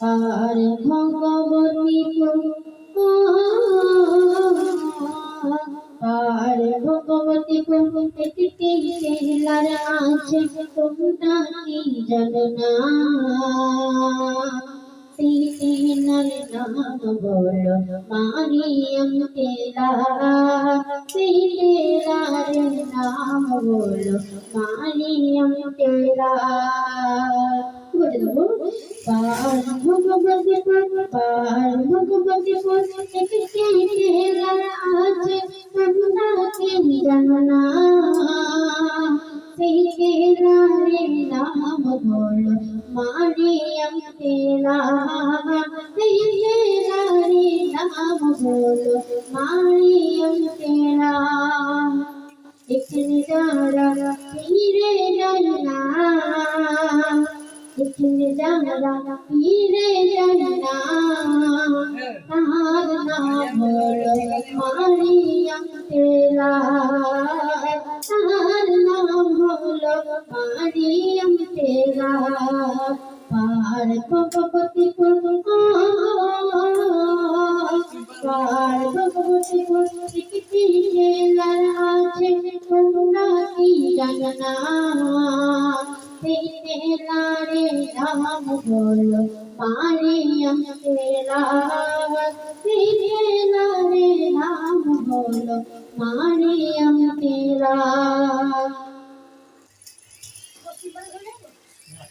আর ভগবতী আর ভগবতী একটি লার আছে, তোমরা কি জানো না? সিনার নাম বলো মারিয়ম তেলা সিনার নাম বলো মারিয়ম বলে জানো সেই তেলারে নাম বলো মারিয়ম তেলা সেই তেলারে নাম বলো মারিয়ম তেলা এখানে যারা ফিরে যায় না এখানে যারা ফিরে যায় না তার নাম হলো মারিয়াম তেলা তার নাম হলো মারিয়াম তেলা পার ভগবতী পার ভগবতী জেলার আছে তোমরা কি জানো रे राम बोलो पानी अकेला तेरा रे राम बोलो पानी अकेला